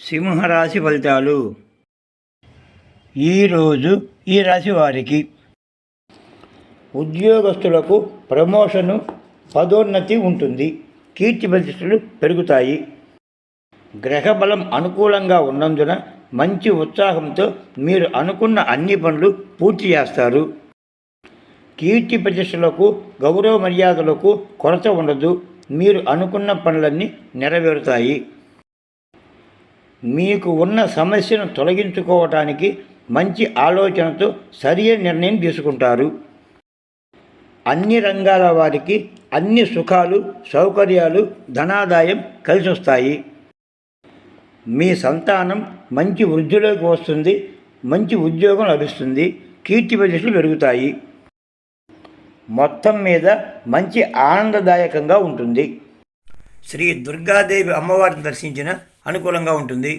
సింహరాశి ఫలితాలు. ఈరోజు ఈ రాశి వారికి ఉద్యోగస్తులకు ప్రమోషను పదోన్నతి ఉంటుంది. కీర్తి ప్రతిష్టలు పెరుగుతాయి. గ్రహబలం అనుకూలంగా ఉన్నందున మంచి ఉత్సాహంతో మీరు అనుకున్న అన్ని పనులు పూర్తి చేస్తారు. కీర్తి ప్రతిష్టలకు గౌరవ మర్యాదలకు కొరత ఉండదు. మీరు అనుకున్న పనులన్నీ నెరవేరుతాయి. మీకు ఉన్న సమస్యను తొలగించుకోవటానికి మంచి ఆలోచనతో సరియైన నిర్ణయం తీసుకుంటారు. అన్ని రంగాల వారికి అన్ని సుఖాలు సౌకర్యాలు ధనాదాయం కలిసి వస్తాయి మీ సంతానం మంచి వృద్ధిలోకి వస్తుంది మంచి ఉద్యోగం లభిస్తుంది కీర్తి ప్రతిష్టలు పెరుగుతాయి. మొత్తం మీద మంచి ఆనందదాయకంగా ఉంటుంది. శ్రీ దుర్గాదేవి అమ్మవారిని దర్శించిన అనుకూలంగా ఉంటుంది.